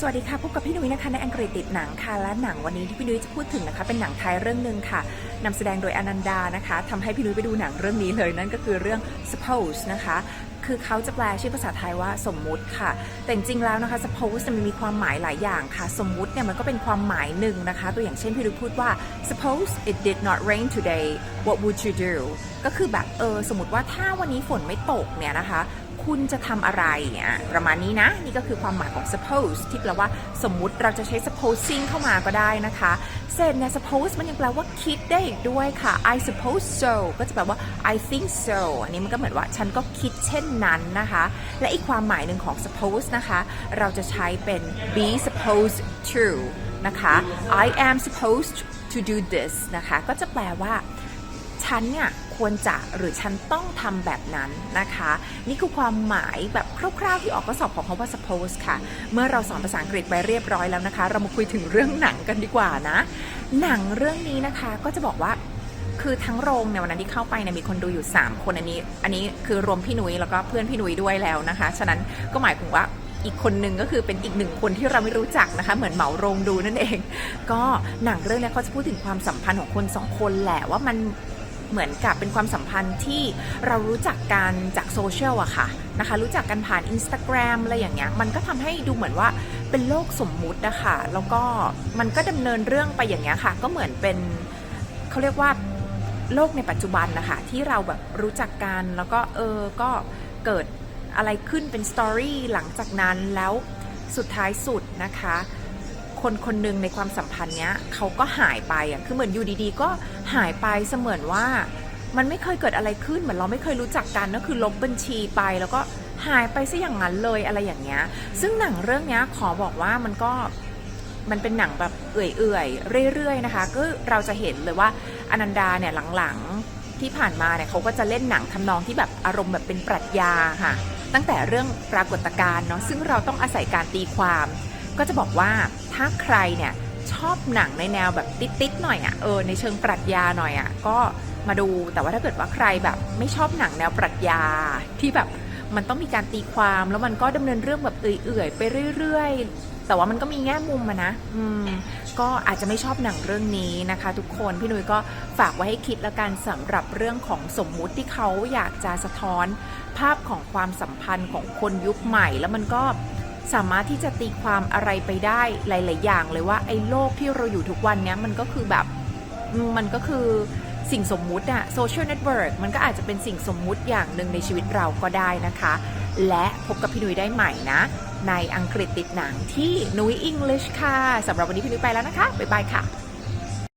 สวัสดีค่ะพบกับพี่นุ้ยนะคะในอังกฤษติดหนังค่ะและหนังวันนี้ที่พี่นุ้ยจะพูดถึงนะคะ เป็นหนังไทยเรื่องหนึ่งค่ะนำแสดงโดยอนันดานะคะทำให้พี่นุ้ยไปดูหนังเรื่องนี้เลยนั่นก็คือเรื่อง suppose นะคะ คือเขาจะแปลชื่อภาษาไทยว่าสมมุติค่ะ แต่จริงแล้วนะคะ suppose มันมีความหมายหลายอย่างค่ะ สมมุติเนี่ยมันก็เป็นความหมายหนึ่งนะคะ ตัวอย่างเช่นพี่นุ้ยพูดว่า suppose it did not rain today what would you do ก็คือแบบเออสมมติว่าถ้าวันนี้ฝนไม่ตกเนี่ยนะคะ คุณจะทำอะไรอะประมาณนี้นะ นี่ก็คือความหมายของ suppose ที่แปลว่าสมมุติเราจะใช้ supposing เข้ามาก็ได้นะคะเสร็จเนี่ย suppose มันยังแปลว่าคิดได้อีกด้วยค่ะ I suppose so ก็จะแปลว่า I think so อันนี้มันก็เหมือนว่าฉันก็คิดเช่นนั้นนะคะ และอีกความหมายหนึ่งของ suppose นะคะ เราจะใช้เป็น be supposed to นะคะ I am supposed to do this นะคะ ก็จะแปลว่า ฉันเนี่ยควรจะหรือฉันต้องทำแบบนั้นนะคะ นี่คือความหมายแบบคร่าวๆที่ออกข้อสอบของคำว่า suppose ค่ะ เมื่อเราสอนภาษาอังกฤษไปเรียบร้อยแล้วนะคะ เรามาคุยถึงเรื่องหนังกันดีกว่านะ หนังเรื่องนี้นะคะก็จะบอกว่าคือทั้งโรงเนี่ยวันนั้นที่เข้าไปเนี่ยมีคนดูอยู่ 3 คนอันนี้ อันนี้คือรวมพี่นุ้ยแล้วก็เพื่อนพี่นุ้ยด้วยแล้วนะคะ ฉะนั้นก็หมายถึงว่าอีกคนนึงก็คือเป็นอีกหนึ่งคนที่เราไม่รู้จักนะคะ เหมือนเหมาโรงดูนั่นเอง ก็หนังเรื่องนี้เขาจะพูดถึงความสัมพันธ์ของคนสองคนแหละว่ามัน เหมือนกับเป็นความสัมพันธ์ที่เรารู้จักกันจากโซเชียลอะค่ะนะคะรู้จักกันผ่าน Instagram อะไรอย่างเงี้ยมันก็ทำให้ดูเหมือนว่าเป็นโลกสมมุติอะคะแล้วก็มันก็ดำเนินเรื่องไปอย่างเงี้ยค่ะ ก็เหมือนเป็นเขาเรียกว่าโลกในปัจจุบันนะคะที่เราแบบรู้จักกันแล้วก็เออก็เกิดอะไรขึ้นเป็นสตอรี่หลังจากนั้นแล้วสุดท้ายสุดนะคะ คนคนหนึ่งในความสัมพันธ์เนี้ยเขาก็หายไปอะคือเหมือนอยู่ดีๆ ก็หายไปเสมือนว่า มันไม่เคยเกิดอะไรขึ้นเหมือนเราไม่เคยรู้จักกันก็คือลบบัญชีไปแล้วก็หายไปซะอย่างนั้นเลยอะไรอย่างเงี้ย ซึ่งหนังเรื่องเนี้ยขอบอกว่ามันก็มันเป็นหนังแบบเอื่อยๆเรื่อยๆนะคะ ก็เราจะเห็นเลยว่าอนันดาเนี่ยหลังๆที่ผ่านมาเนี่ยเขาก็จะเล่นหนังทำนองที่แบบอารมณ์แบบเป็นปรัชญาค่ะ ตั้งแต่เรื่องปรากฏการณ์เนาะซึ่งเราต้องอาศัยการตีความ ก็จะบอกว่า ถ้าใครเนี่ยชอบหนังในแนวแบบติดๆหน่อยอะ่ะเออในเชิงปรัชญาหน่อยอะ่ะก็มาดูแต่ว่าถ้าเกิดว่าใครแบบไม่ชอบหนังแนวปรัชญาที่แบบมันต้องมีการตีความแล้วมันก็ดำเนินเรื่องแบบเอื่อยๆไปเรื่อยๆ แต่ว่ามันก็มีแง่มุมอะนะอืมก็อาจจะไม่ชอบหนังเรื่องนี้นะคะ ทุกคนพี่นุ้ยก็ฝากไว้ให้คิดแล้วกันสำหรับเรื่องของสมมุติที่เขาอยากจะสะท้อนภาพของความสัมพันธ์ของคนยุคใหม่ แล้วมันก็ สามารถที่จะตีความอะไรไปได้หลาย ๆ อย่างเลยว่าไอ้โลกที่เราอยู่ทุกวันเนี้ยมันก็คือแบบมันก็คือสิ่งสมมุติอะโซเชียลเน็ตเวิร์กมันก็อาจจะเป็นสิ่งสมมุติอย่างหนึ่งในชีวิตเราก็ได้นะคะ และพบกับพี่นุ้ยได้ใหม่นะ ในอังกฤษติดหนังที่นุ้ยอิงลิชค่ะสำหรับวันนี้พี่นุ้ยไปแล้วนะคะ บ๊ายบายค่ะ